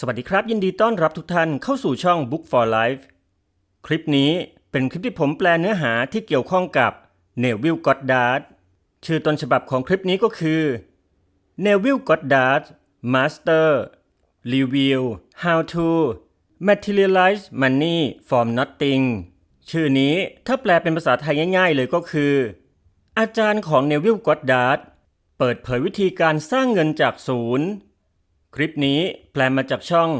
สวัสดีครับ ยินดีต้อนรับทุกท่านเข้าสู่ช่อง Book for Life คลิปนี้เป็นคลิปที่ผมแปลเนื้อหาที่เกี่ยวข้องกับเนวิลกอดดาร์ดชื่อต้นฉบับของคลิปนี้ก็คือเนวิลกอดดาร์ด Master Review How to Materialize Money from Nothing ชื่อนี้ถ้าแปลเป็นภาษาไทยง่ายๆเลยก็คือ อาจารย์ของเนวิลกอดดาร์ดเปิดเผยวิธีการสร้างเงินจากศูนย์ คลิปนี้แปลมาจากช่อง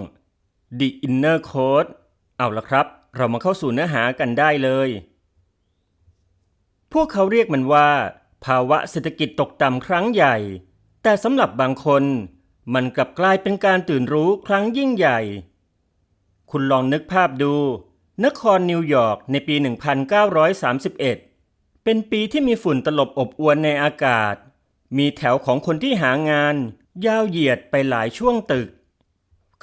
The Inner Code เอาละครับ เรามาเข้าสู่เนื้อหากันได้เลย พวกเขาเรียกมันว่า ภาวะเศรษฐกิจตกต่ำครั้งใหญ่ แต่สำหรับบางคน มันกลับกลายเป็นการตื่นรู้ครั้งยิ่งใหญ่ คุณลองนึกภาพดู นครนิวยอร์กในปี 1931 เป็นปีที่มีฝุ่นตลบอบอวนในอากาศ มีแถวของคนที่หางาน ยาวเหยียดไปหลายช่วงตึก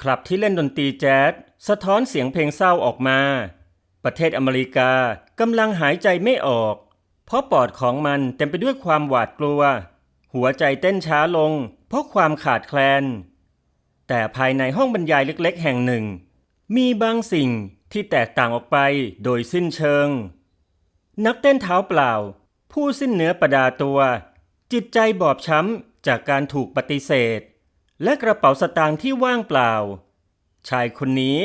คลับที่เล่นดนตรีแจ๊สสะท้อนเสียงเพลงเศร้าออกมา ประเทศอเมริกากำลังหายใจไม่ออก เพราะปอดของมันเต็มไปด้วยความหวาดกลัว หัวใจเต้นช้าลง เพราะความขาดแคลน แต่ภายในห้องบรรยายเล็กๆ แห่งหนึ่ง มีบางสิ่งที่แตกต่างออกไปโดยสิ้นเชิง นักเต้นเท้าเปล่า ผู้สิ้นเนื้อประดาตัว จิตใจบอบช้ำ จากการถูกปฏิเสธ และกระเป๋าสตางค์ที่ว่างเปล่า ชายคนนี้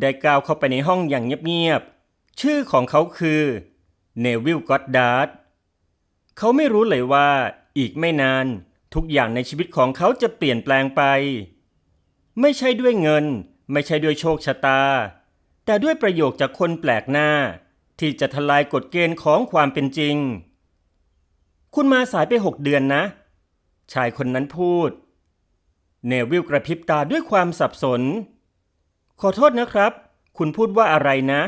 ได้ก้าวเข้าไปในห้องอย่างเงียบๆ ชื่อของเขาคือเนวิลกอดดาร์ดเขาไม่รู้เลยว่าอีกไม่นานทุกอย่างในชีวิตของเขาจะเปลี่ยนแปลงไป ไม่ใช่ด้วยเงิน ไม่ใช่ด้วยโชคชะตา แต่ด้วยประโยคจากคนแปลกหน้า ที่จะทลายกฎเกณฑ์ของความเป็นจริง คุณมาสายไปหกเดือนนะ ชายคนนั้นพูด เนวิลกระพริบตาด้วยความสับสน ขอโทษนะครับ คุณพูดว่าอะไรนะ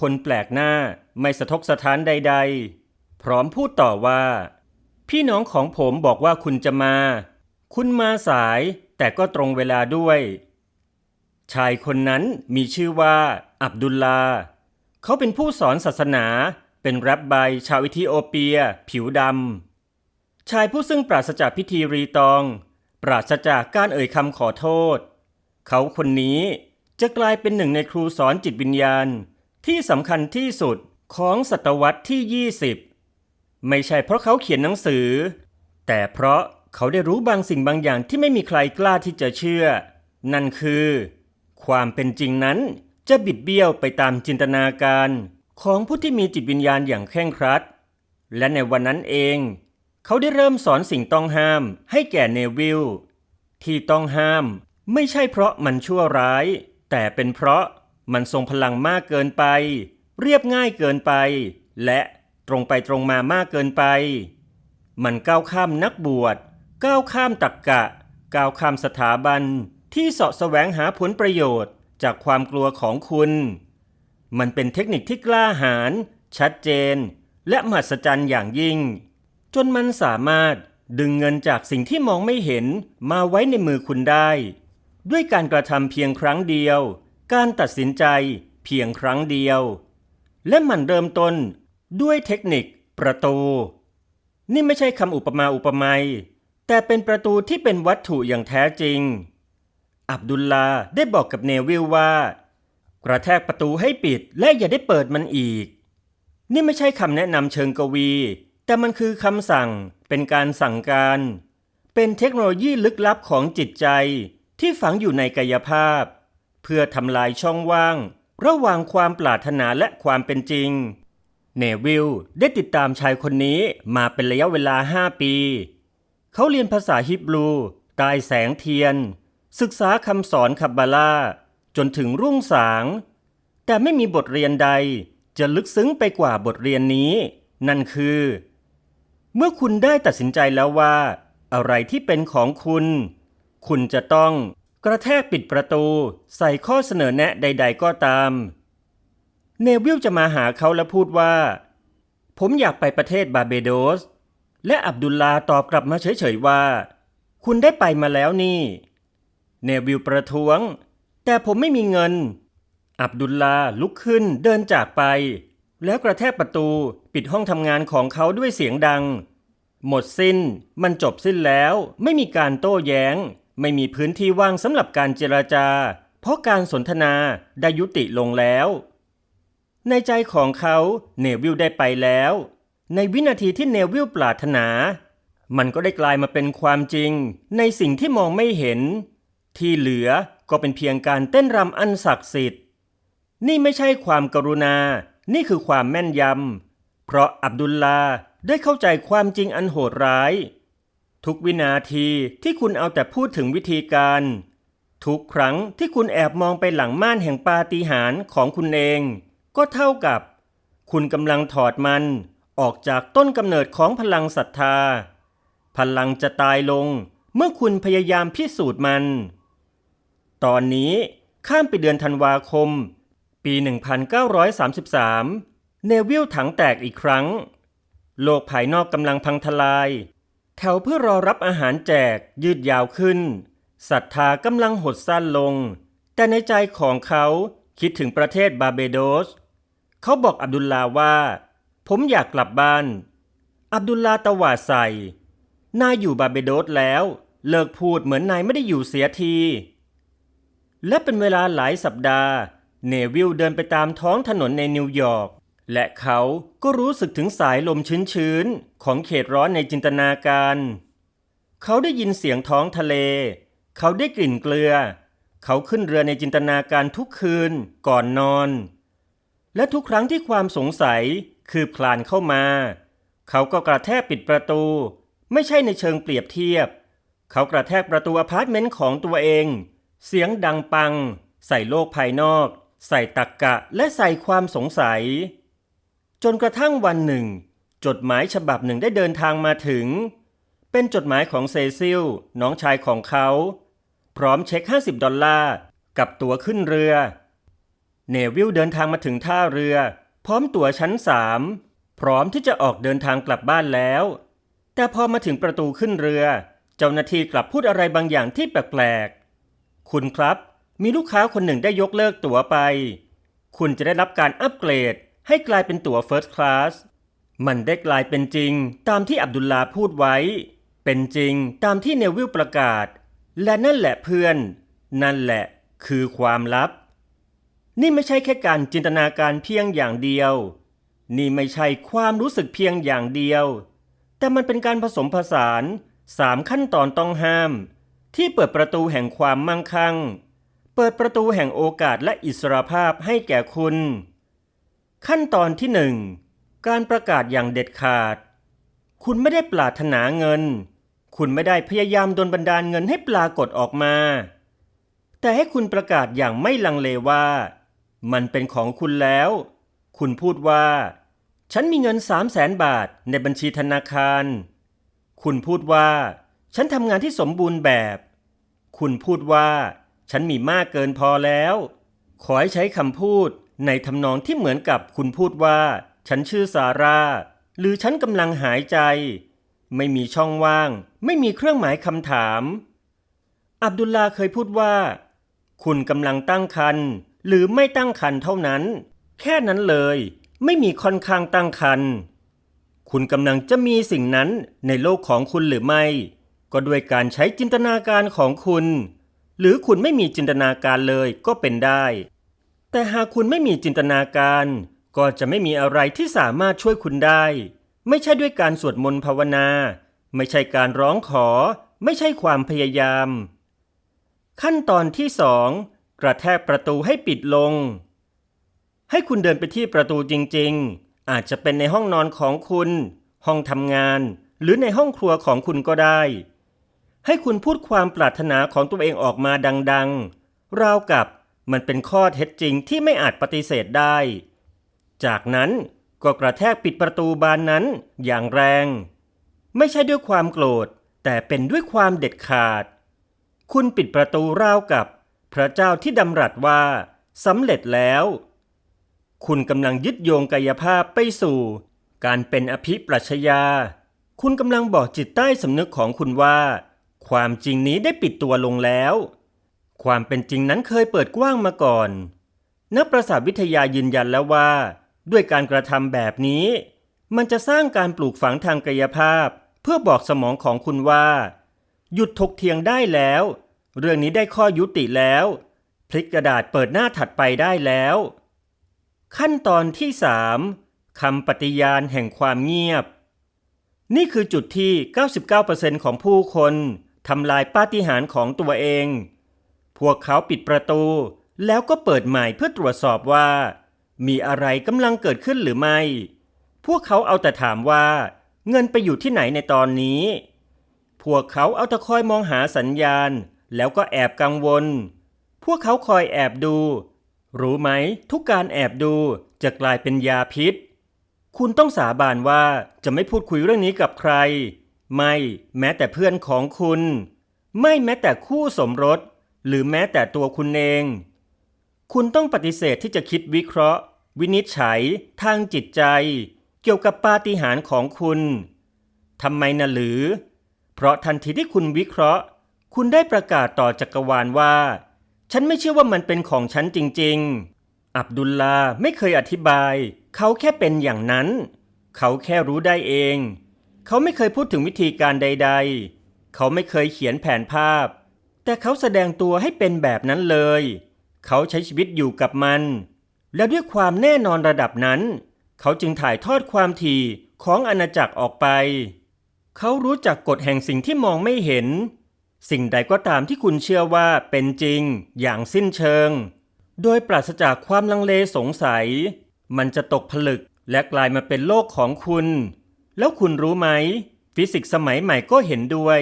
คนแปลกหน้าไม่สะทกสะท้านใด ๆ พร้อมพูดต่อว่า พี่น้องของผมบอกว่าคุณจะมา คุณมาสายแต่ก็ตรงเวลาด้วย ชายคนนั้นมีชื่อว่า อับดุลลา เขาเป็นผู้สอนศาสนา เป็นแรบไบชาวอิธิโอเปีย ผิวดำ ชายผู้ซึ่งปราศจากพิธีรีตอง ปราศจากการเอ่ยคำขอโทษ เขาคนนี้จะกลายเป็นหนึ่งในครูสอนจิตวิญญาณ ที่สำคัญที่สุดของศตวรรษที่ 20 ไม่ใช่เพราะเขาเขียนหนังสือ แต่เพราะเขาได้รู้บางสิ่งบางอย่างที่ไม่มีใครกล้าที่จะเชื่อ นั่นคือ ความเป็นจริงนั้นจะบิดเบี้ยวไปตามจินตนาการของผู้ที่มีจิตวิญญาณอย่างเคร่งครัด และในวันนั้นเอง เขาได้เริ่มสอนสิ่งต้องห้ามให้แก่เนวิลที่ต้องห้ามไม่ใช่เพราะมันชั่วร้าย แต่เป็นเพราะมันทรงพลังมากเกินไป เรียบง่ายเกินไป และตรงไปตรงมามากเกินไป มันก้าวข้ามนักบวชก้าวข้ามตักกะ ก้าวข้ามสถาบันที่เสาะแสวงหาผลประโยชน์จากความกลัวของคุณ มันเป็นเทคนิคที่กล้าหาญชัดเจน และมหัศจรรย์อย่างยิ่ง จนมันสามารถดึงเงินจากสิ่งที่มองไม่เห็นมาไว้ในมือคุณได้ ด้วยการกระทำเพียงครั้งเดียว การตัดสินใจเพียงครั้งเดียว และมันเริ่มต้นด้วยเทคนิคประตู นี่ไม่ใช่คำอุปมาอุปไมยแต่เป็นประตูที่เป็นวัตถุอย่างแท้จริง อับดุลลาได้บอกกับเนวิลว่า กระแทกประตูให้ปิดและอย่าได้เปิดมันอีก นี่ไม่ใช่คำแนะนำเชิงกวี แต่มันคือคำสั่ง เป็นการสั่งการ เป็นเทคโนโลยีลึกลับของจิตใจที่ฝังอยู่ในกายภาพ เพื่อทำลายช่องว่าง ระหว่างความปรารถนาและความเป็นจริง เนวิลได้ติดตามชายคนนี้มาเป็นระยะเวลา 5 ปี เขาเรียนภาษาฮิบรูใต้แสงเทียน ศึกษาคำสอนคับบาลาจนถึงรุ่งสาง แต่ไม่มีบทเรียนใดจะลึกซึ้งไปกว่าบทเรียนนี้ นั่นคือ เมื่อคุณได้ตัดสินใจแล้วว่า อะไรที่เป็นของคุณ คุณจะต้องกระแทกปิดประตู ใส่ข้อเสนอแนะใด ๆ ก็ตาม เนวิลจะมาหาเขาและพูดว่า ผมอยากไปประเทศบาเบโดส และอับดุลลาตอบกลับมาเฉยๆว่า คุณได้ไปมาแล้วนี่ เนวิลประท้วง แต่ผมไม่มีเงิน อับดุลลาลุกขึ้นเดินจากไป แล้วกระแทกประตูปิดห้องทำงานของเขาด้วยเสียงดัง หมดสิ้น มันจบสิ้นแล้ว ไม่มีการโต้แย้ง ไม่มีพื้นที่ว่างสำหรับการเจราจา เพราะการสนทนาได้ยุติลงแล้ว ในใจของเขาเนวิลได้ไปแล้ว ในวินาทีที่เนวิลปรารถนา มันก็ได้กลายมาเป็นความจริง ในสิ่งที่มองไม่เห็น ที่เหลือก็เป็นเพียงการเต้นรำอันศักดิ์สิทธิ์ นี่ไม่ใช่ความกรุณา นี่คือความแม่นยำ เพราะอับดุลลาได้เข้าใจความจริงอันโหดร้าย ทุกวินาทีที่คุณเอาแต่พูดถึงวิธีการ ทุกครั้งที่คุณแอบมองไปหลังม่านแห่งปาฏิหาริย์ของคุณเอง ก็เท่ากับ คุณกำลังถอดมัน ออกจากต้นกำเนิดของพลังศรัทธา พลังจะตายลงเมื่อคุณพยายามพิสูจน์มัน ตอนนี้ข้ามไปเดือนธันวาคม ปี 1933 เนวิลถังแตกอีกครั้ง โลกภายนอกกำลังพังทลาย แถวเพื่อรอรับอาหารแจกยืดยาวขึ้นศรัทธากำลังหดสั้นลง แต่ในใจของเขาคิดถึงประเทศบาเบโดส เขาบอกอับดุลลาว่า ผมอยากกลับบ้าน อับดุลลาตวาดใส่ นายอยู่บาเบโดสแล้ว เลิกพูดเหมือนนายไม่ได้อยู่เสียที และเป็นเวลาหลายสัปดาห์ เนวิลเดินไปตามท้องถนนในนิวยอร์กและเขาก็รู้สึกถึงสายลมชื้นๆ ของเขตร้อนในจินตนาการ เขาได้ยินเสียงท้องทะเล เขาได้กลิ่นเกลือ เขาขึ้นเรือในจินตนาการทุกคืนก่อนนอน และทุกครั้งที่ความสงสัยคืบคลานเข้ามา เขาก็กระแทกปิดประตู ไม่ใช่ในเชิงเปรียบเทียบ เขากระแทกประตูอพาร์ตเมนต์ของตัวเอง เสียงดังปัง ใส่โลกภายนอก ใส่ตักกะและใส่ความสงสัย จนกระทั่งวันหนึ่ง จดหมายฉบับหนึ่งได้เดินทางมาถึง เป็นจดหมายของเซซิลน้องชายของเขา พร้อมเช็ค 50 ดอลลาร์กับตั๋วขึ้นเรือ เนวิลเดินทางมาถึงท่าเรือ พร้อมตั๋วชั้นสามพร้อมที่จะออกเดินทางกลับบ้านแล้ว แต่พอมาถึงประตูขึ้นเรือ เจ้าหน้าที่กลับพูดอะไรบางอย่างที่แปลกๆ คุณครับ มีลูกค้าคนหนึ่งได้ยกเลิกตั๋วไป คุณจะได้รับการอัปเกรด ให้กลายเป็นตั๋ว First Class มันได้กลายเป็นจริง ตามที่อับดุลลาพูดไว้ เป็นจริงตามที่เนวิลประกาศ และนั่นแหละเพื่อน นั่นแหละคือความลับ นี่ไม่ใช่แค่การจินตนาการเพียงอย่างเดียว นี่ไม่ใช่ความรู้สึกเพียงอย่างเดียว แต่มันเป็นการผสมผสานสามขั้นตอนต้องห้าม ที่เปิดประตูแห่งความมั่งคั่ง เปิดประตูแห่งโอกาสและอิสรภาพให้แก่คุณ ขั้นตอนที่หนึ่งการประกาศอย่างเด็ดขาด คุณไม่ได้ปรารถนาเงิน คุณไม่ได้พยายามดลบันดาลเงินให้ปรากฏออกมา แต่ให้คุณประกาศอย่างไม่ลังเลว่า มันเป็นของคุณแล้ว คุณพูดว่า ฉันมีเงินสามแสนบาทในบัญชีธนาคาร คุณพูดว่า ฉันทำงานที่สมบูรณ์แบบ คุณพูดว่า ฉันมีมากเกินพอแล้ว ขอให้ใช้คำพูดในทำนองที่เหมือนกับคุณพูดว่า ฉันชื่อซาร่า หรือฉันกำลังหายใจ ไม่มีช่องว่าง ไม่มีเครื่องหมายคำถาม อับดุลลาเคยพูดว่า คุณกำลังตั้งคันหรือไม่ตั้งคันเท่านั้น แค่นั้นเลย ไม่มีค่อนข้างตั้งคันคุณกำลังจะมีสิ่งนั้นในโลกของคุณหรือไม่ ก็ด้วยการใช้จินตนาการของคุณ หรือคุณไม่มีจินตนาการเลยก็เป็นได้ แต่หากคุณไม่มีจินตนาการ ก็จะไม่มีอะไรที่สามารถช่วยคุณได้ ไม่ใช่ด้วยการสวดมนต์ภาวนา ไม่ใช่การร้องขอ ไม่ใช่ความพยายาม ขั้นตอนที่สองกระแทกประตูให้ปิดลง ให้คุณเดินไปที่ประตูจริง ๆ อาจจะเป็นในห้องนอนของคุณ ห้องทำงาน หรือในห้องครัวของคุณก็ได้ ให้คุณพูดความปรารถนาของตัวเองออกมาดังๆ ราวกับมันเป็นข้อเท็จจริงที่ไม่อาจปฏิเสธได้ จากนั้นก็กระแทกปิดประตูบานนั้นอย่างแรง ไม่ใช่ด้วยความโกรธ แต่เป็นด้วยความเด็ดขาด คุณปิดประตูราวกับ พระเจ้าที่ดำรัสว่าสำเร็จแล้ว คุณกำลังยึดโยงกายภาพไปสู่ การเป็นอภิปรัชญา คุณกำลังบอกจิตใต้สำนึกของคุณว่า ความจริงนี้ได้ปิดตัวลงแล้ว ความเป็นจริงนั้นเคยเปิดกว้างมาก่อน นักประสาทวิทยายืนยันแล้วว่า ด้วยการกระทำแบบนี้ มันจะสร้างการปลูกฝังทางกายภาพ เพื่อบอกสมองของคุณว่า หยุดถกเถียงได้แล้ว เรื่องนี้ได้ข้อยุติแล้ว พลิกกระดาษเปิดหน้าถัดไปได้แล้ว ขั้นตอนที่ 3. คำปฏิญาณแห่งความเงียบ นี่คือจุดที่ 99%ของผู้คน ทำลายปาฏิหาริย์ของตัวเอง พวกเขาปิดประตู แล้วก็เปิดใหม่เพื่อตรวจสอบว่า มีอะไรกำลังเกิดขึ้นหรือไม่ พวกเขาเอาแต่ถามว่า เงินไปอยู่ที่ไหนในตอนนี้ พวกเขาเอาแต่คอยมองหาสัญญาณ แล้วก็แอบกังวล พวกเขาคอยแอบดู รู้ไหม ทุกการแอบดูจะกลายเป็นยาพิษ คุณต้องสาบานว่าจะไม่พูดคุยเรื่องนี้กับใคร ไม่แม้แต่เพื่อนของคุณ ไม่แม้แต่คู่สมรส หรือแม้แต่ตัวคุณเอง คุณต้องปฏิเสธที่จะคิดวิเคราะห์ วินิจฉัย ทางจิตใจ เกี่ยวกับปาฏิหาริย์ของคุณทำไมนะหรือ เพราะทันทีที่คุณวิเคราะห์ คุณได้ประกาศต่อจักรวาลว่า ฉันไม่เชื่อว่ามันเป็นของฉันจริง ๆ อับดุลลาไม่เคยอธิบาย เขาแค่เป็นอย่างนั้น เขาแค่รู้ได้เอง เขาไม่เคยพูดถึงวิธีการใด ๆ เขาไม่เคยเขียนแผนภาพ แต่เขาแสดงตัวให้เป็นแบบนั้นเลย เขาใช้ชีวิตอยู่กับมัน และด้วยความแน่นอนระดับนั้น เขาจึงถ่ายทอดความถี่ของอาณาจักรออกไป เขารู้จักกฎแห่งสิ่งที่มองไม่เห็น สิ่งใดก็ตามที่คุณเชื่อว่าเป็นจริง อย่างสิ้นเชิง โดยปราศจากความลังเลสงสัย มันจะตกผลึกและกลายมาเป็นโลกของคุณ แล้วคุณรู้ไหม ฟิสิกส์สมัยใหม่ก็เห็นด้วย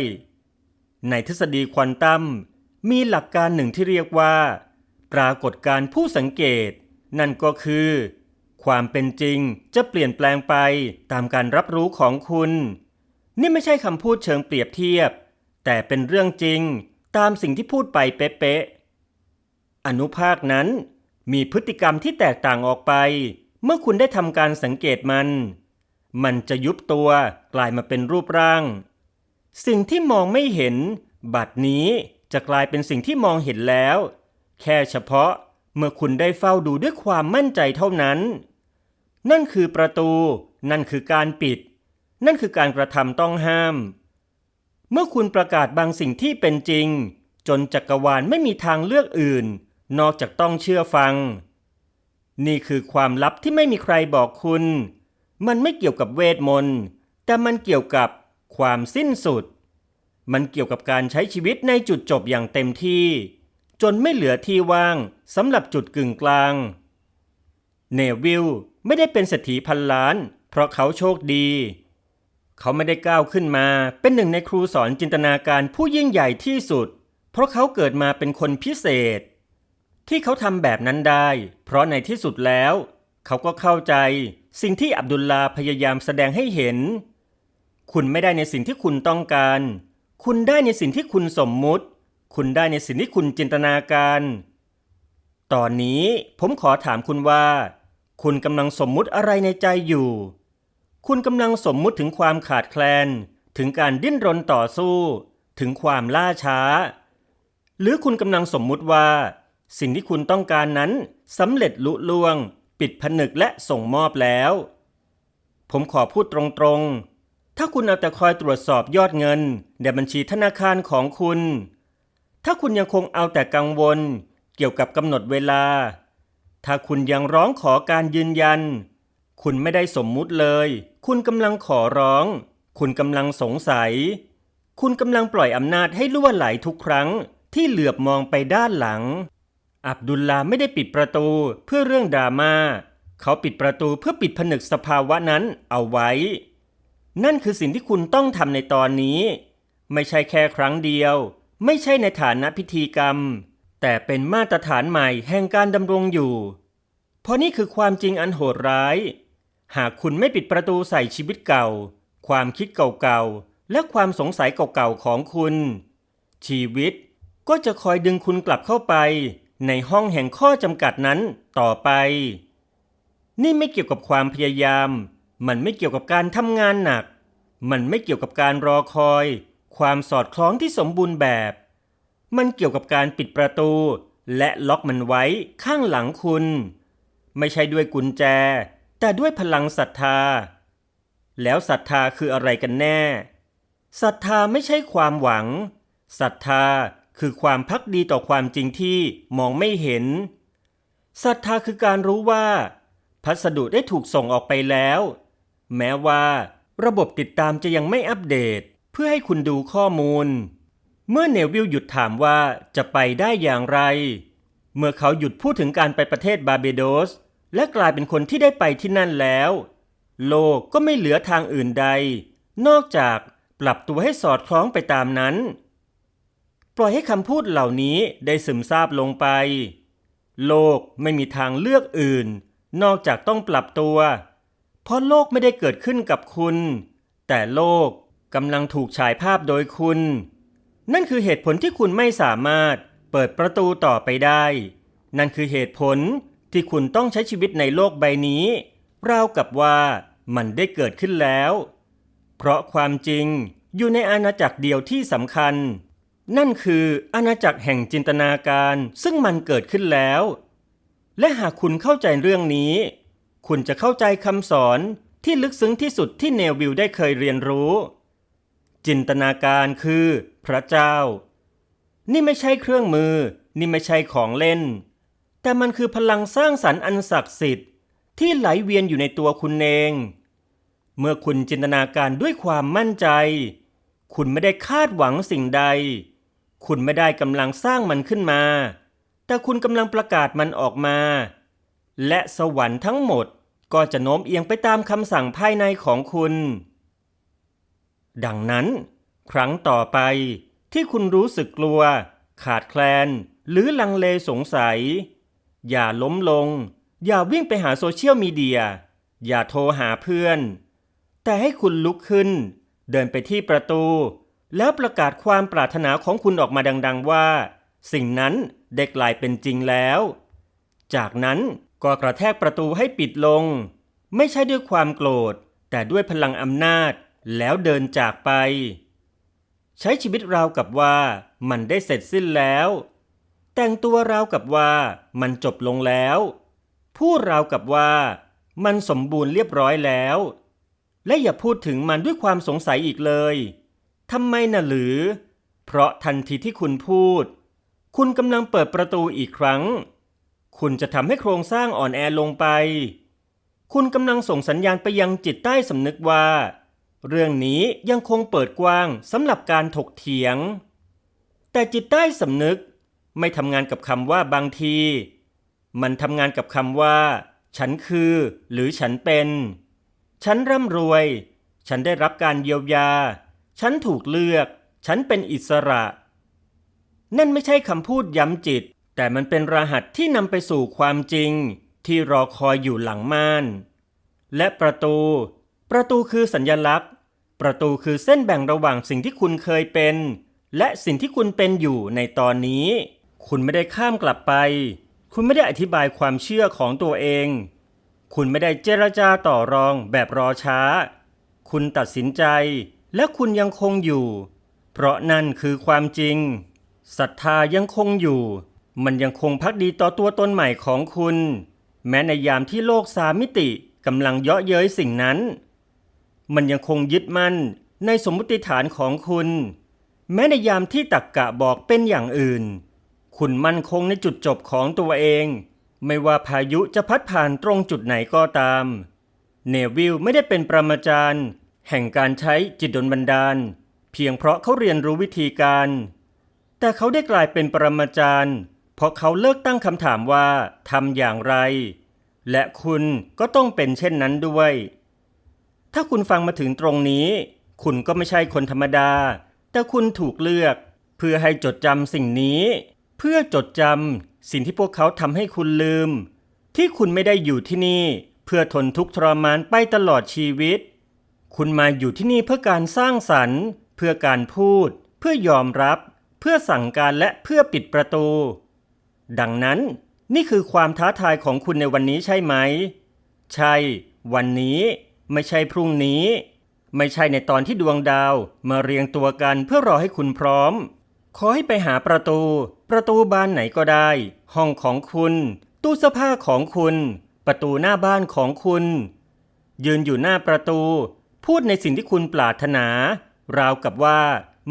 ในทฤษฎีควอนตัมมีหลักการหนึ่งที่เรียกว่า ปรากฏการผู้สังเกต นั่นก็คือ ความเป็นจริงจะเปลี่ยนแปลงไปตามการรับรู้ของคุณ นี่ไม่ใช่คำพูดเชิงเปรียบเทียบ แต่เป็นเรื่องจริงตามสิ่งที่พูดไปเป๊ะๆอนุภาคนั้นมีพฤติกรรมที่แตกต่างออกไป เมื่อคุณได้ทำการสังเกตมัน มันจะยุบตัวกลายมาเป็นรูปร่าง สิ่งที่มองไม่เห็น บัดนี้จะกลายเป็นสิ่งที่มองเห็นแล้ว แค่เฉพาะเมื่อคุณได้เฝ้าดูด้วยความมั่นใจเท่านั้น นั่นคือประตู นั่นคือการปิด นั่นคือการกระทำต้องห้าม เมื่อคุณประกาศบางสิ่งที่เป็นจริง จนจักรวาลไม่มีทางเลือกอื่น นอกจากต้องเชื่อฟัง นี่คือความลับที่ไม่มีใครบอกคุณ มันไม่เกี่ยวกับเวทมนต์ แต่มันเกี่ยวกับความสิ้นสุด มันเกี่ยวกับการใช้ชีวิตในจุดจบอย่างเต็มที่ จนไม่เหลือที่ว่างสำหรับจุดกึ่งกลาง เนวิลไม่ได้เป็นเศรษฐีพันล้าน เพราะเขาโชคดี เขาไม่ได้ก้าวขึ้นมาเป็นหนึ่งในครูสอนจินตนาการผู้ยิ่งใหญ่ที่สุด เพราะเขาเกิดมาเป็นคนพิเศษ ที่เขาทำแบบนั้นได้ เพราะในที่สุดแล้ว เขาก็เข้าใจ สิ่งที่อับดุลลาพยายามแสดงให้เห็น คุณไม่ได้ในสิ่งที่คุณต้องการ คุณได้ในสิ่งที่คุณสมมุติ คุณได้ในสิ่งที่คุณจินตนาการ ตอนนี้ผมขอถามคุณว่า คุณกำลังสมมุติอะไรในใจอยู่ คุณกำลังสมมุติถึงความขาดแคลน ถึงการดิ้นรนต่อสู้ ถึงความล่าช้า หรือคุณกำลังสมมุติว่า สิ่งที่คุณต้องการนั้นสำเร็จลุล่วง ปิดผนึกและส่งมอบแล้ว ผมขอพูดตรงๆ ถ้าคุณเอาแต่คอยตรวจสอบยอดเงินในบัญชีธนาคารของคุณ ถ้าคุณยังคงเอาแต่กังวล เกี่ยวกับกำหนดเวลา ถ้าคุณยังร้องขอการยืนยัน คุณไม่ได้สมมุติเลย คุณกำลังขอร้อง คุณกำลังสงสัย คุณกำลังปล่อยอำนาจให้ล่วไหลทุกครั้งที่เหลือบมองไปด้านหลัง อับดุลลาไม่ได้ปิดประตูเพื่อเรื่องดราม่าเขาปิดประตูเพื่อปิดผนึกสภาวะนั้นเอาไว้ นั่นคือสิ่งที่คุณต้องทำในตอนนี้ ไม่ใช่แค่ครั้งเดียว ไม่ใช่ในฐานะพิธีกรรม แต่เป็นมาตรฐานใหม่แห่งการดำรงอยู่ เพราะนี่คือความจริงอันโหดร้าย หากคุณไม่ปิดประตูใส่ชีวิตเก่า ความคิดเก่าๆ และความสงสัยเก่าๆของคุณ ชีวิตก็จะคอยดึงคุณกลับเข้าไป ในห้องแห่งข้อจำกัดนั้นต่อไป นี่ไม่เกี่ยวกับความพยายาม มันไม่เกี่ยวกับการทำงานหนัก มันไม่เกี่ยวกับการรอคอย ความสอดคล้องที่สมบูรณ์แบบ มันเกี่ยวกับการปิดประตู และล็อกมันไว้ข้างหลังคุณ ไม่ใช่ด้วยกุญแจ แต่ด้วยพลังศรัทธา แล้วศรัทธาคืออะไรกันแน่ศรัทธาไม่ใช่ความหวังศรัทธา คือความพักดีต่อความจริงที่มองไม่เห็นศรัทธาคือการรู้ว่า พัสดุได้ถูกส่งออกไปแล้ว แม้ว่า ระบบติดตามจะยังไม่อัปเดต เพื่อให้คุณดูข้อมูล เมื่อเนวิลหยุดถามว่าจะไปได้อย่างไร เมื่อเขาหยุดพูดถึงการไปประเทศบาเบโดส และกลายเป็นคนที่ได้ไปที่นั่นแล้ว โลกก็ไม่เหลือทางอื่นใด นอกจากปรับตัวให้สอดคล้องไปตามนั้น ปล่อยให้คำพูดเหล่านี้ได้ซึมซาบลงไป โลกไม่มีทางเลือกอื่น นอกจากต้องปรับตัว เพราะโลกไม่ได้เกิดขึ้นกับคุณ แต่โลกกำลังถูกฉายภาพโดยคุณ นั่นคือเหตุผลที่คุณไม่สามารถเปิดประตูต่อไปได้ นั่นคือเหตุผลที่คุณต้องใช้ชีวิตในโลกใบนี้ราวกับว่ามันได้เกิดขึ้นแล้ว เพราะความจริงอยู่ในอาณาจักรเดียวที่สำคัญ นั่นคืออาณาจักรแห่งจินตนาการซึ่งมันเกิดขึ้นแล้ว และหากคุณเข้าใจเรื่องนี้ คุณจะเข้าใจคำสอนที่ลึกซึ้งที่สุดที่เนวิลได้เคยเรียนรู้ จินตนาการคือพระเจ้า นี่ไม่ใช่เครื่องมือ นี่ไม่ใช่ของเล่น แต่มันคือพลังสร้างสรรค์อันศักดิ์สิทธิ์ ที่ไหลเวียนอยู่ในตัวคุณเอง เมื่อคุณจินตนาการด้วยความมั่นใจ คุณไม่ได้คาดหวังสิ่งใด คุณไม่ได้กำลังสร้างมันขึ้นมา แต่คุณกำลังประกาศมันออกมา และสวรรค์ทั้งหมดก็จะโน้มเอียงไปตามคำสั่งภายในของคุณ ดังนั้น ครั้งต่อไปที่คุณรู้สึกกลัว ขาดแคลน หรือลังเลสงสัย อย่าล้มลง อย่าวิ่งไปหาโซเชียลมีเดีย อย่าโทรหาเพื่อน แต่ให้คุณลุกขึ้น เดินไปที่ประตู แล้วประกาศความปรารถนาของคุณออกมาดัง ๆ ว่า สิ่งนั้นได้กลายเป็นจริงแล้ว จากนั้นก็กระแทกประตูให้ปิดลง ไม่ใช่ด้วยความโกรธ แต่ด้วยพลังอำนาจแล้วเดินจากไป ใช้ชีวิตราวกับว่ามันได้เสร็จสิ้นแล้ว แต่งตัวราวกับว่ามันจบลงแล้วพูดราวกับว่ามันสมบูรณ์เรียบร้อยแล้ว และอย่าพูดถึงมันด้วยความสงสัยอีกเลย ทำไมน่ะหรือ เพราะทันทีที่คุณพูด คุณกำลังเปิดประตูอีกครั้ง คุณจะทำให้โครงสร้างอ่อนแอลงไป คุณกำลังส่งสัญญาณไปยังจิตใต้สำนึกว่า เรื่องนี้ยังคงเปิดกว้างสำหรับการถกเถียง แต่จิตใต้สำนึกไม่ทำงานกับคำว่าบางที มันทำงานกับคำว่า ฉันคือ หรือฉันเป็น ฉันร่ำรวย ฉันได้รับการเยียวยา ฉันถูกเลือก ฉันเป็นอิสระ นั่นไม่ใช่คำพูดย้ำจิต แต่มันเป็นรหัสที่นำไปสู่ความจริง ที่รอคอยอยู่หลังม่าน และประตู ประตูคือสัญญลักษณ์ ประตูคือเส้นแบ่งระหว่างสิ่งที่คุณเคยเป็น และสิ่งที่คุณเป็นอยู่ในตอนนี้ คุณไม่ได้ข้ามกลับไป คุณไม่ได้อธิบายความเชื่อของตัวเอง คุณไม่ได้เจรจาต่อรองแบบรอช้า คุณตัดสินใจ และคุณยังคงอยู่ เพราะนั่นคือความจริงศรัทธายังคงอยู่ มันยังคงพักดีต่อตัวตนใหม่ของคุณ แม้ในยามที่โลกสามมิติกำลังเยาะเย้ยสิ่งนั้น มันยังคงยึดมั่นในสมมติฐานของคุณ แม้ในยามที่ตักกะบอกเป็นอย่างอื่น คุณมั่นคงในจุดจบของตัวเอง ไม่ว่าพายุจะพัดผ่านตรงจุดไหนก็ตาม เนวิลไม่ได้เป็นปรมาจารย์ แห่งการใช้จิตดลบันดาล เพียงเพราะเขาเรียนรู้วิธีการ แต่เขาได้กลายเป็นปรมาจารย์ เพราะเขาเลิกตั้งคำถามว่าทำอย่างไร และคุณก็ต้องเป็นเช่นนั้นด้วย ถ้าคุณฟังมาถึงตรงนี้ คุณก็ไม่ใช่คนธรรมดา แต่คุณถูกเลือก เพื่อให้จดจำสิ่งนี้ เพื่อจดจำสิ่งที่พวกเขาทำให้คุณลืม ที่คุณไม่ได้อยู่ที่นี่ เพื่อทนทุกข์ทรมานไปตลอดชีวิต คุณมาอยู่ที่นี่เพื่อการสร้างสรรค์ เพื่อการพูด เพื่อยอมรับ เพื่อสั่งการและเพื่อปิดประตู ดังนั้นนี่คือความท้าทายของคุณในวันนี้ใช่ไหม ใช่ วันนี้ ไม่ใช่พรุ่งนี้ ไม่ใช่ในตอนที่ดวงดาวมาเรียงตัวกันเพื่อรอให้คุณพร้อม ขอให้ไปหาประตู ประตูบานไหนก็ได้ ห้องของคุณ ตู้เสื้อผ้าของคุณ ประตูหน้าบ้านของคุณ ยืนอยู่หน้าประตู พูดในสิ่งที่คุณปรารถนา ราวกับว่า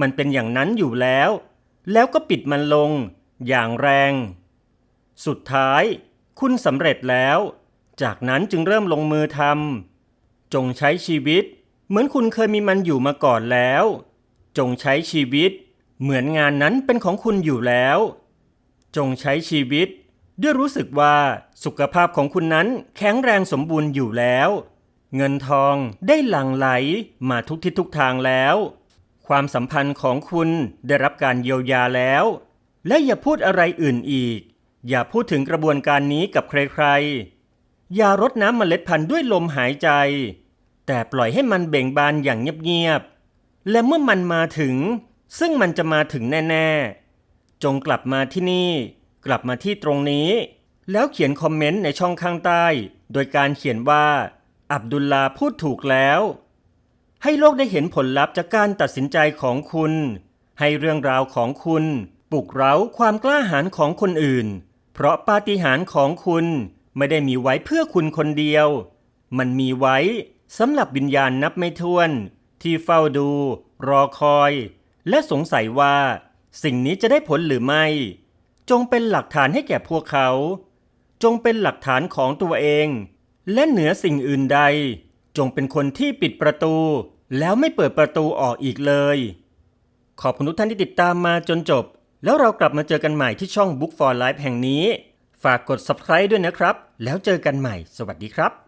มันเป็นอย่างนั้นอยู่แล้ว แล้วก็ปิดมันลง อย่างแรง สุดท้าย คุณสำเร็จแล้ว จากนั้นจึงเริ่มลงมือทำจงใช้ชีวิต เหมือนคุณเคยมีมันอยู่มาก่อนแล้ว จงใช้ชีวิต เหมือนงานนั้นเป็นของคุณอยู่แล้ว จงใช้ชีวิต ด้วยรู้สึกว่าสุขภาพของคุณนั้นแข็งแรงสมบูรณ์อยู่แล้ว เงินทองได้หลั่งไหลมาทุกทิศทุกทางแล้ว ความสัมพันธ์ของคุณได้รับการเยียวยาแล้ว และอย่าพูดอะไรอื่นอีก อย่าพูดถึงกระบวนการนี้กับใครๆ อย่ารดน้ำเมล็ดพันธุ์ด้วยลมหายใจ แต่ปล่อยให้มันเบ่งบานอย่างเงียบๆ และเมื่อมันมาถึง ซึ่งมันจะมาถึงแน่ๆ จงกลับมาที่นี่ กลับมาที่ตรงนี้ แล้วเขียนคอมเมนต์ในช่องข้างใต้ โดยการเขียนว่า อับดุลลาพูดถูกแล้ว ให้โลกได้เห็นผลลัพธ์จากการตัดสินใจของคุณ ให้เรื่องราวของคุณปลุกเร้าความกล้าหาญของคนอื่น เพราะปาฏิหาริย์ของคุณไม่ได้มีไว้เพื่อคุณคนเดียว มันมีไว้สำหรับวิญญาณนับไม่ถ้วน ที่เฝ้าดู รอคอย และสงสัยว่า สิ่งนี้จะได้ผลหรือไม่ จงเป็นหลักฐานให้แก่พวกเขา จงเป็นหลักฐานของตัวเอง และเหนือสิ่งอื่นใด จงเป็นคนที่ปิดประตู แล้วไม่เปิดประตูออกอีกเลย ขอบคุณทุกท่านที่ติดตามมาจนจบ แล้วเรากลับมาเจอกันใหม่ที่ช่อง Book for Life แห่งนี้ ฝากกด subscribe ด้วยนะครับ แล้วเจอกันใหม่ สวัสดีครับ